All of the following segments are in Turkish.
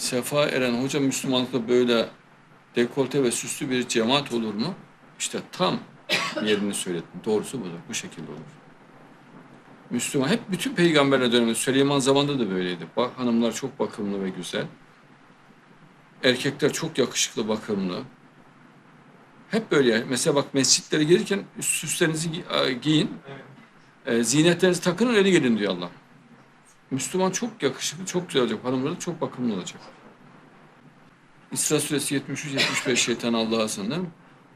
sefa eren hoca Müslümanlıkta böyle dekolte ve süslü bir cemaat olur mu? İşte tam yerini söyledin. Doğrusu budur. Bu şekilde olur. Müslüman hep bütün peygamberler döneminde Süleyman zamanında da böyleydi. Bak hanımlar çok bakımlı ve güzel. Erkekler çok yakışıklı, bakımlı. Hep böyle yani. Mesela bak mescitlere gelirken süslerinizi gi- giyin. E, zinetlerinizi takının öyle gelin diyor Allah. Müslüman çok yakışıklı, çok güzel olacak. Hanımları da çok bakımlı olacak. İsra suresi 73-75 şeytan Allah'a sığınır.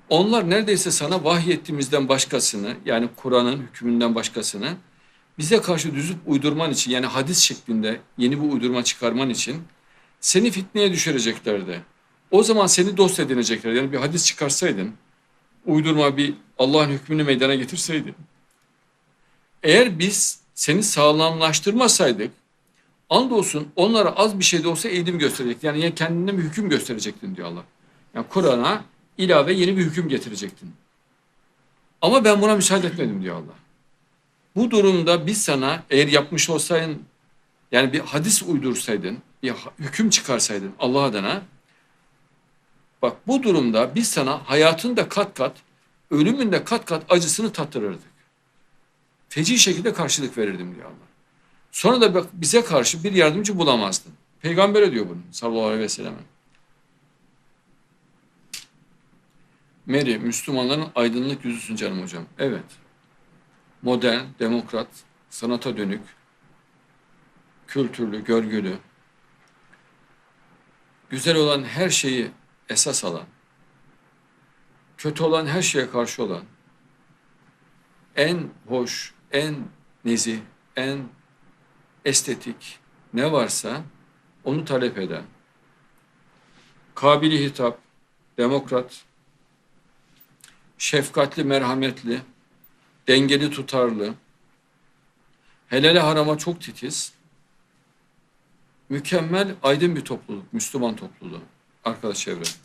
Onlar neredeyse sana vahyettiğimizden başkasını yani Kur'an'ın hükmünden başkasını bize karşı düzüp uydurman için yani hadis şeklinde yeni bir uydurma çıkarman için seni fitneye düşüreceklerdi. O zaman seni dost edinecekler. Yani bir hadis çıkarsaydın, uydurma bir Allah'ın hükmünü meydana getirseydin. Eğer biz seni sağlamlaştırmasaydık, andolsun onlara az bir şey de olsa eğilim gösterecektin. Yani ya kendine bir hüküm gösterecektin diyor Allah. Yani Kur'an'a ilave yeni bir hüküm getirecektin. Ama ben buna müsaade etmedim diyor Allah. Bu durumda biz sana eğer yapmış olsaydın yani bir hadis uydursaydın, bir hüküm çıkarsaydın Allah adına bak bu durumda biz sana hayatın da kat kat, ölümün de kat kat acısını tattırırdık. Feci şekilde karşılık verirdim diyor Allah. Sonra da bize karşı bir yardımcı bulamazdın. Peygamber diyor bunu sallallahu aleyhi ve sellem. Mary, Müslümanların aydınlık yüzüsün canım hocam. Evet. Modern, demokrat, sanata dönük, kültürlü, görgülü, güzel olan her şeyi esas alan, kötü olan her şeye karşı olan, en hoş, en nezih, en estetik ne varsa onu talep eden, kabili hitap, demokrat, şefkatli, merhametli, dengeli, tutarlı, helale harama çok titiz, mükemmel, aydın bir topluluk, Müslüman topluluğu, arkadaş çevre.